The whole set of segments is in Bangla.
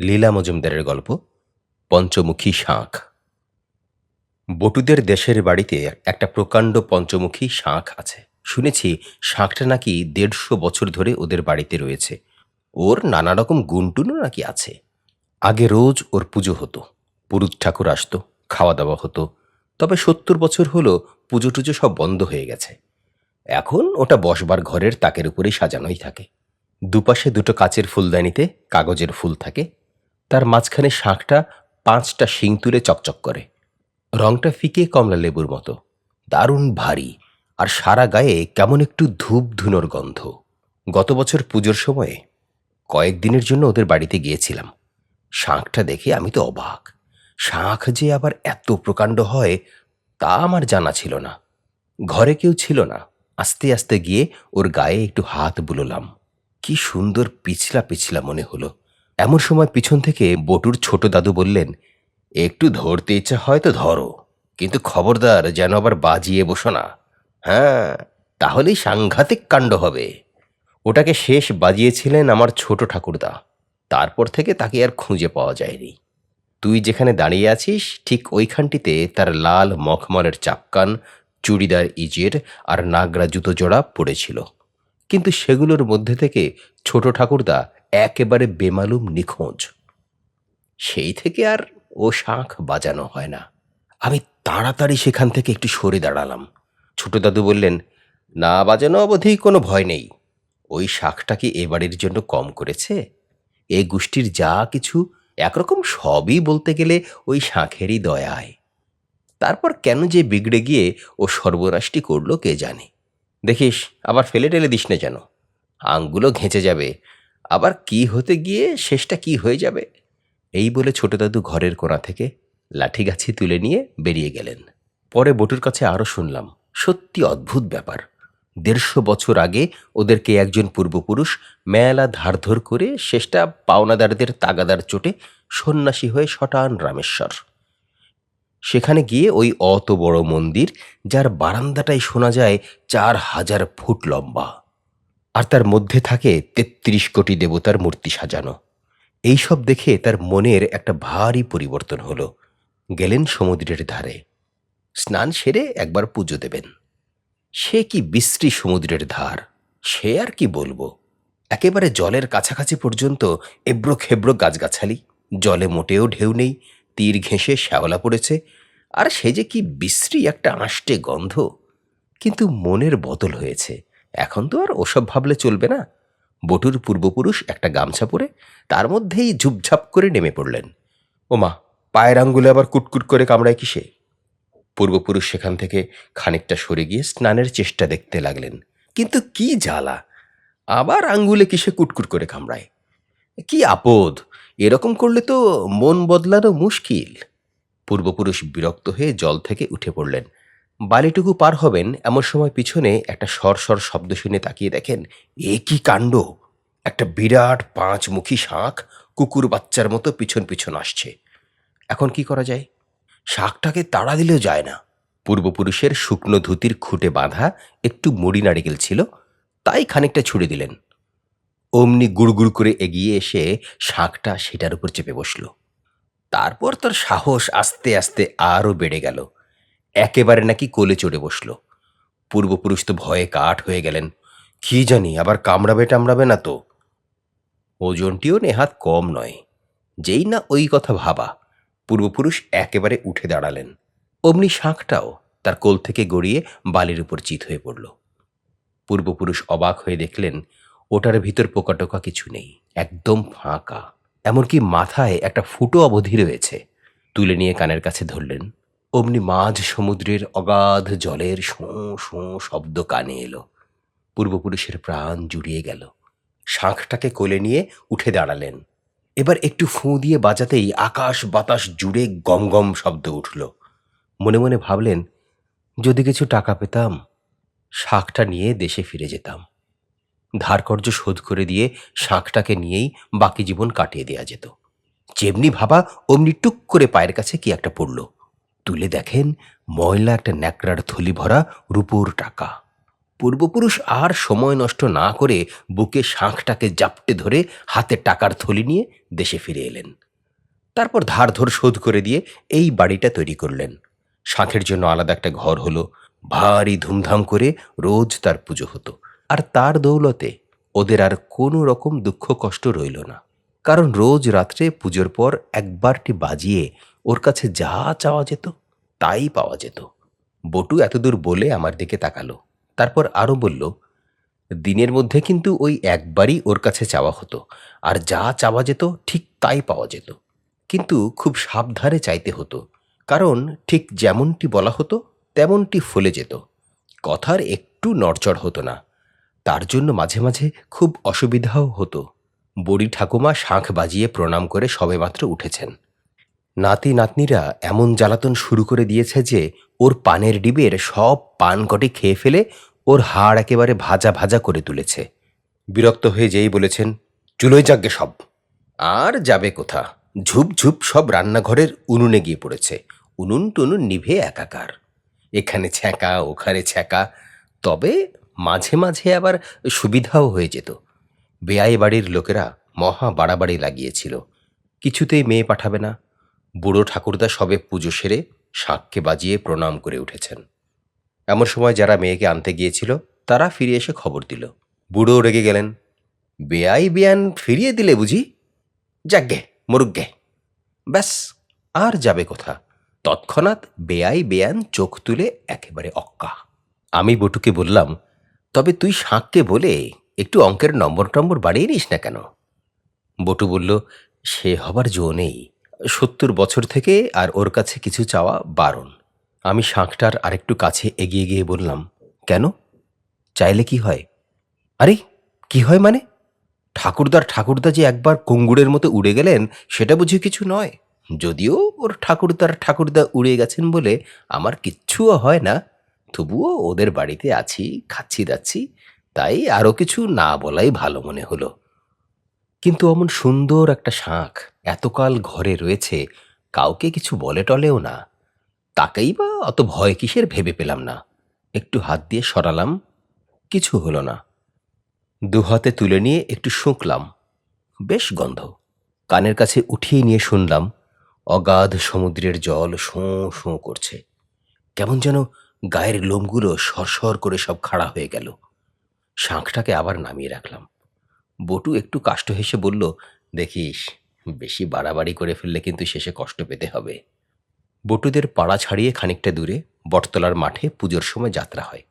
লীলা মজুমদারের গল্প, পঞ্চমুখী শাঁখ। বটুদের দেশের বাড়িতে একটা প্রকাণ্ড পঞ্চমুখী শাঁখ আছে। শুনেছি শাঁখটা নাকি দেড়শো বছর ধরে ওদের বাড়িতে রয়েছে। ওর নানা রকম গুণটুনও নাকি আছে। আগে রোজ ওর পুজো হতো। পুরুত ঠাকুর আসতো খাওয়া দাওয়া হতো। তবে সত্তর বছর হলো পুজো টুজো সব বন্ধ হয়ে গেছে। এখন ওটা বসবার ঘরের তাকের উপরেই সাজানোই থাকে। দুপাশে দুটো কাচের ফুলদানিতে কাগজের ফুল থাকে। তার মাঝখানে শাঁখটা পাঁচটা শিং তুলে চকচক করে। রংটা ফিকে কমলা লেবুর মতো। দারুণ ভারী। আর সারা গায়ে কেমন একটু ধূপ ধুনোর গন্ধ। গত বছর পুজোর সময়ে কয়েকদিনের জন্য ওদের বাড়িতে গিয়েছিলাম। শাঁখটা দেখে আমি তো অবাক। শাঁখ যে আবার এত প্রকাণ্ড হয়, তা আমার জানা ছিল না। ঘরে কেউ ছিল না। আস্তে আস্তে গিয়ে ওর গায়ে একটু হাত বুলোলাম। কি সুন্দর পিছলা পিছলা মনে হলো। এমন সময় পিছন থেকে বটুর ছোট দাদু বললেন, একটু ধরতে ইচ্ছা হয় তো ধরো, কিন্তু খবরদার যেন আবার বাজিয়ে বসো না। হ্যাঁ তাহলেই সাংঘাতিক কাণ্ড হবে। ওটাকে শেষ বাজিয়েছিলেন আমার ছোট ঠাকুরদা, তারপর থেকে তাকে আর খুঁজে পাওয়া যায়নি। তুই যেখানে দাঁড়িয়ে আছিস, ঠিক ওইখানটিতে তার লাল মখমলের চাপকান, চুড়িদার ইজের আর নাগরা জুতো জোড়া পড়েছিল। কিন্তু সেগুলোর মধ্যে থেকে ছোট ঠাকুরদা একেবারে বেমালুম নিখোঁজ। সেই থেকে আর ও শাঁখ বাজানো হয় না। আমি তাড়াতাড়ি সেখান থেকে একটু সরে দাঁড়ালাম। ছোট দাদু বললেন, না বাজানো অবধি কোনো ভয় নেই। ওই শাঁখটা কি এ বাড়ির জন্য কম করেছে? এ গোষ্ঠীর যা কিছু, একরকম সবই বলতে গেলে ওই শাঁখেরই দয়ায়। তারপর কেন যে বিগড়ে গিয়ে ও সর্বনাশটি করল কে জানে? দেখিস, আবার ফেলে টেলে দিস না যেন। আঙ্গুলো ঘেঁচে যাবে। আবার কি হতে গিয়ে শেষটা কি হয়ে যাবে? এই বলে ছোট দাদু ঘরের কোণা থেকে লাঠি গাছি তুলে নিয়ে বেরিয়ে গেলেন। পরে বটুর কাছে আরও শুনলাম, সত্যি অদ্ভুত ব্যাপার। দেড়শো বছর আগে ওদেরকে একজন পূর্বপুরুষ মেলা ধারধর করে শেষটা পাওনাদারদের তাগাদার চোটে সন্ন্যাসী হয়ে শটান রামেশ্বর। সেখানে গিয়ে ওই অত বড় মন্দির, যার বারান্দাটাই শোনা যায় চার হাজার ফুট লম্বা। আর তার মধ্যে থাকে তেত্রিশ কোটি দেবতার মূর্তি সাজানো। এইসব দেখে তার মনের একটা ভারী পরিবর্তন হলো। গেলেন সমুদ্রের ধারে। স্নান সেরে একবার পুজো দেবেন। সে কি বিশ্রী সমুদ্রের ধার, সে আর কি বলব? একেবারে জলের কাছাকাছি পর্যন্ত এব্রো খেব্রো গাছগাছালি। জলে মোটেও ঢেউ নেই, তীর ঘেঁষে শ্যাওলা পড়েছে। আর সে যে কি বিশ্রী একটা আষ্টে গন্ধ। কিন্তু মনের বদল হয়েছে। এখন তো আর ওসব ভাবলে চলবে না। বটুর পূর্বপুরুষ একটা গামছা পরে তার মধ্যেই ঝুপঝাপ করে নেমে পড়লেন। ওমা, পায়ের আঙ্গুলে আবার কুটকুট করে কামড়ায় কিসে? পূর্বপুরুষ সেখান থেকে খানিকটা সরে গিয়ে স্নানের চেষ্টা দেখতে লাগলেন। কিন্তু কি জ্বালা! আবার আঙ্গুলে কিসে কুটকুট করে কামড়ায়? কি আপদ! এরকম করলে তো মন বদলানো মুশকিল। পূর্বপুরুষ বিরক্ত হয়ে জল থেকে উঠে পড়লেন। বালিটুকু পার হবেন এমন সময় পিছনে একটা সরসর শব্দ শুনে তাকিয়ে দেখেন, এ কি কাণ্ড? একটা বিরাট পাঁচমুখী শাঁখ কুকুর বাচ্চার মতো পিছন পিছন আসছে। এখন কি করা যায়? শাঁখটাকে তাড়া দিলেও যায় না। পূর্বপুরুষের শুকনো ধুতির খুঁটে বাঁধা একটু মুড়ি নারিকেল ছিল, তাই খানিকটা ছুড়ে দিলেন। অমনি গুড়গুড় করে এগিয়ে এসে শাঁখটা সেটার উপর চেপে বসল। তারপর তার সাহস আস্তে আস্তে আরও বেড়ে গেল। একেবারে নাকি কোলে চড়ে বসল। পূর্বপুরুষ তো ভয়ে কাঠ হয়ে গেলেন। কি জানি, আবার কামড়াবে টামড়াবে না তো। ওজনটিও নেহাত কম নয়। যেই না ওই কথা ভাবা, পূর্বপুরুষ একেবারে উঠে দাঁড়ালেন। অমনি শাঁখটাও তার কোল থেকে গড়িয়ে বালির উপর চিত হয়ে পড়ল। পূর্বপুরুষ অবাক হয়ে দেখলেন, ওটার ভিতর পোকাটোকা কিছু নেই, একদম ফাঁকা। এমনকি মাথায় একটা ফুটো অবধি রয়েছে। তুলে নিয়ে কানের কাছে ধরলেন। অমনি মাঝ সমুদ্রের অগাধ জলের শোঁ শোঁ শব্দ কানে এলো। পূর্বপুরুষের প্রাণ জুড়িয়ে গেল। শাঁখটাকে কোলে নিয়ে উঠে দাঁড়ালেন। এবার একটু ফুঁ দিয়ে বাজাতেই আকাশ বাতাস জুড়ে গম গম শব্দ উঠল। মনে মনে ভাবলেন, যদি কিছু টাকা পেতাম, শাঁখটা নিয়ে দেশে ফিরে যেতাম। ধারকর্য শোধ করে দিয়ে শাঁখটাকে নিয়েই বাকি জীবন কাটিয়ে দেওয়া যেত। যেমনি ভাবা, অমনি টুক করে পায়ের কাছে কি একটা পড়ল। তুলে দেখেন ময়লা একটা ন্যাকড়ার থলি ভরা রূপোর টাকা। পূর্বপুরুষ আর সময় নষ্ট না করে বুকে শাঁখটাকে জাপটে ধরে হাতে টাকার থলি নিয়ে দেশে ফিরে এলেন। তারপর ধার ধর শোধ করে দিয়ে এই বাড়িটা তৈরি করলেন। শাঁখের জন্য আলাদা একটা ঘর হলো। ভারী ধুমধাম করে রোজ তার পুজো হতো। আর তার দৌলতে ওদের আর কোনো রকম দুঃখ কষ্ট রইল না। কারণ রোজ রাত্রে পুজোর পর একবারটি বাজিয়ে ওর কাছে যা চাওয়া যেত, তাই পাওয়া যেত। বটু এতদূর বলে আমার দিকে তাকালো। তারপর আরও বলল, দিনের মধ্যে কিন্তু ওই একবারই ওর কাছে চাওয়া হতো। আর যা চাওয়া যেত, ঠিক তাই পাওয়া যেত। কিন্তু খুব সাবধানে চাইতে হতো। কারণ ঠিক যেমনটি বলা হতো, তেমনটি ফলে যেত। কথার একটু নড়চড় হতো না। তার জন্য মাঝে মাঝে খুব অসুবিধাও হতো। বড়ি ঠাকুমা শাঁখ বাজিয়ে প্রণাম করে সবেমাত্র উঠেছেন। নাতি নাতনিরা এমন জ্বালাতন শুরু করে দিয়েছে যে ওর পানের ডিবের সব পান কটি খেয়ে ফেলে ওর হাড় একেবারে ভাজা ভাজা করে তুলেছে। বিরক্ত হয়ে যেই বলেছেন, চুলোয় যাগ্গে সব। আর যাবে কোথা? ঝুপ ঝুপ সব রান্নাঘরের উনুনে গিয়ে পড়েছে। উনুন টুনুন নিভে একাকার। এখানে ছ্যাঁকা, ওখানে ছ্যাঁকা। তবে মাঝে মাঝে আবার সুবিধাও হয়ে যেত। বেআই বাড়ির লোকেরা মহা বাড়াবাড়ি লাগিয়েছিল। কিছুতেই মেয়ে পাঠাবে না। বুড়ো ঠাকুরদা সবে পুজো সেরে শাঁককে বাজিয়ে প্রণাম করে উঠেছেন। এমন সময় যারা মেয়েকে আনতে গিয়েছিল, তারা ফিরে এসে খবর দিল। বুড়ো রেগে গেলেন। বেয়াই বেয়ান ফিরিয়ে দিলে বুঝি? যাগ্গে, মুরুগ্গে। ব্যাস, আর যাবে কোথা? তৎক্ষণাৎ বেয়াই বেয়ান চোখ তুলে একেবারে অক্কা। আমি বটুকে বললাম, তবে তুই শাঁককে বলে একটু অঙ্কের নম্বর টম্বর বাড়িয়ে নিস না কেন? বটু বলল, সে হবার জো নেই। সত্তর বছর থেকে আর ওর কাছে কিছু চাওয়া বারণ। আমি শাঁখটার আরেকটু কাছে এগিয়ে গিয়ে বললাম, কেন? চাইলে কি হয়? আরে, কি হয় মানে? ঠাকুরদার ঠাকুরদা যে একবার কুঙ্গুরের মতো উড়ে গেলেন, সেটা বুঝি কিছু নয়? যদিও ওর ঠাকুরদার ঠাকুরদা উড়ে গেছেন বলে আমার কিচ্ছুও হয় না। তবুও ওদের বাড়িতে আছি, খাচ্ছি দাচ্ছি, তাই আরও কিছু না বলাই ভালো মনে হলো। কিন্তু অমন সুন্দর একটা শাঁখ এতকাল ঘরে রয়েছে, কাউকে কিছু বলে টলেও না। তাকেই বা অত ভয় কিসের ভেবে পেলাম না। একটু হাত দিয়ে সরালাম, কিছু হলো না। দু হাতে তুলে নিয়ে একটু শুঁকলাম। বেশ গন্ধ। কানের কাছে উঠিয়ে নিয়ে শুনলাম, অগাধ সমুদ্রের জল শোঁ শোঁ করছে। কেমন যেন গায়ের লোমগুলো সরসর করে সব খাড়া হয়ে গেল। শাঁখটাকে আবার নামিয়ে রাখলাম। বটু একটু কাষ্ট হেসে বলল, দেখিস, বেশি বাড়াবাড়ি করে ফেললে কিন্তু শেষে কষ্ট পেতে হবে। বটুদের পাড়া ছাড়িয়ে খানিকটা দূরে বটতলার মাঠে পুজোর সময় যাত্রা হয়।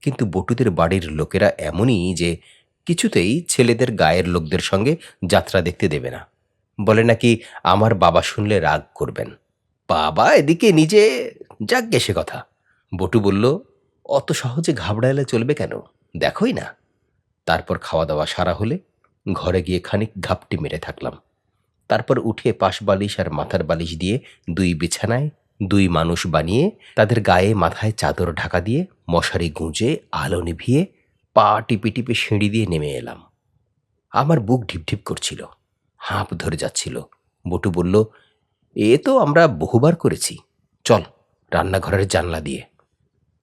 কিন্তু বটুদের বাড়ির লোকেরা এমনই যে কিছুতেই ছেলেদের গায়ের লোকদের সঙ্গে যাত্রা দেখতে দেবে না। বলে নাকি, আমার বাবা শুনলে রাগ করবেন। বাবা এদিকে নিজে যাক সে কথা। বটু বলল, অত সহজে ঘাবড়াইলে চলবে কেন? দেখোই না। তারপর খাওয়া দাওয়া সারা হলে ঘরে গিয়ে খানিক ঘাপটি মেরে থাকলাম। তারপর উঠে পাশ বালিশ আর মাথার বালিশ দিয়ে দুই বিছানায় দুই মানুষ বানিয়ে তাদের গায়ে মাথায় চাদর ঢাকা দিয়ে মশারি গুঁজে আলো নিভিয়ে পা টিপে টিপে সিঁড়ি দিয়ে নেমে এলাম। আমার বুক ঢিপঢিপ করছিল, হাঁপ ধরে যাচ্ছিল। বটু বলল, এ তো আমরা বহুবার করেছি। চল, রান্নাঘরের জানলা দিয়ে।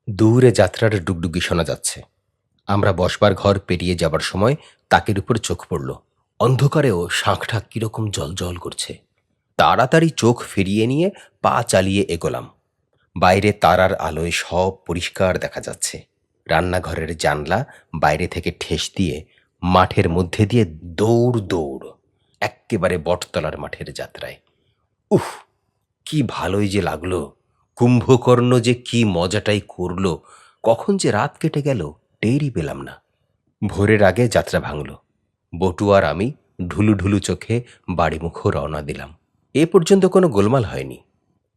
দূরে যাত্রার ডুগডুগি শোনা যাচ্ছে। আমরা বসবার ঘর পেরিয়ে যাবার সময় তাকের উপর চোখ পড়ল। অন্ধকারেও শাঁখটা কীরকম জল জল করছে। তাড়াতাড়ি চোখ ফিরিয়ে নিয়ে পা চালিয়ে এগোলাম। বাইরে তারার আলোয় সব পরিষ্কার দেখা যাচ্ছে। রান্নাঘরের জানলা বাইরে থেকে ঠেস দিয়ে মাঠের মধ্যে দিয়ে দৌড় দৌড় এক্কেবারে বটতলার মাঠের যাত্রায়। উফ, কি ভালোই যে লাগল। কুম্ভকর্ণ যে কি মজাটাই করল। কখন যে রাত কেটে গেল। টেরই পেলাম না। ভোরের আগে যাত্রা ভাঙল। বটু আর আমি ঢুলু ঢুলু চোখে বাড়িমুখো রওনা দিলাম। এ পর্যন্ত কোনো গোলমাল হয়নি।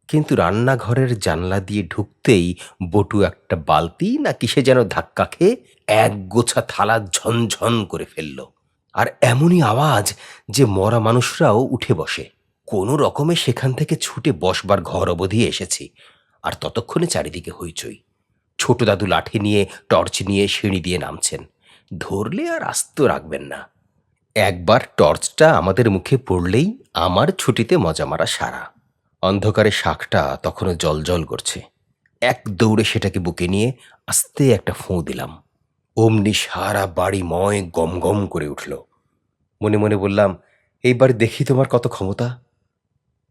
কিন্তু রান্নাঘরের জানলা দিয়ে ঢুকতেই বটু একটা বালতি না কিসে যেন ধাক্কা খেয়ে এক গোছা থালা ঝনঝন করে ফেলল। আর এমনই আওয়াজ যে মরা মানুষরাও উঠে বসে। কোনো রকমে সেখান থেকে ছুটে বসবার ঘর অবধি এসেছি। আর ততক্ষণে চারিদিকে হইচই। ছোট দাদু লাঠি নিয়ে, টর্চ নিয়ে সিঁড়ি দিয়ে নামছেন। ধরলে আর আস্ত রাখবেন না। একবার টর্চটা আমাদের মুখে পড়লেই আমার ছুটিতে মজা মারা সারা। অন্ধকারে শাকটা তখনও জল জল করছে। এক দৌড়ে সেটাকে বুকে নিয়ে আস্তে একটা ফোঁ দিলাম। অমনি সারা বাড়ি ময় গম গম করে উঠল। মনে মনে বললাম, এইবার দেখি তোমার কত ক্ষমতা?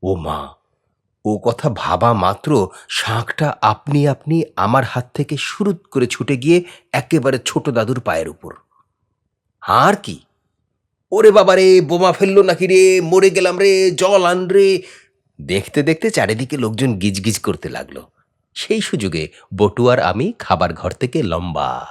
ও মা ও কথা ভাবা মাত্র শাঁখটা আপনি আপনি আমার হাত থেকে সুরুত করে ছুটে গিয়ে একেবারে ছোট দাদুর পায়ের উপর। আর কি? ওরে বাবা রে, বোমা ফেলল নাকি রে? মরে গেলাম রে, জল আন রে। দেখতে দেখতে চারিদিকে লোকজন গিজগিজ করতে লাগল। সেই সুযোগে বটু আর আমি খাবার ঘর থেকে লম্বা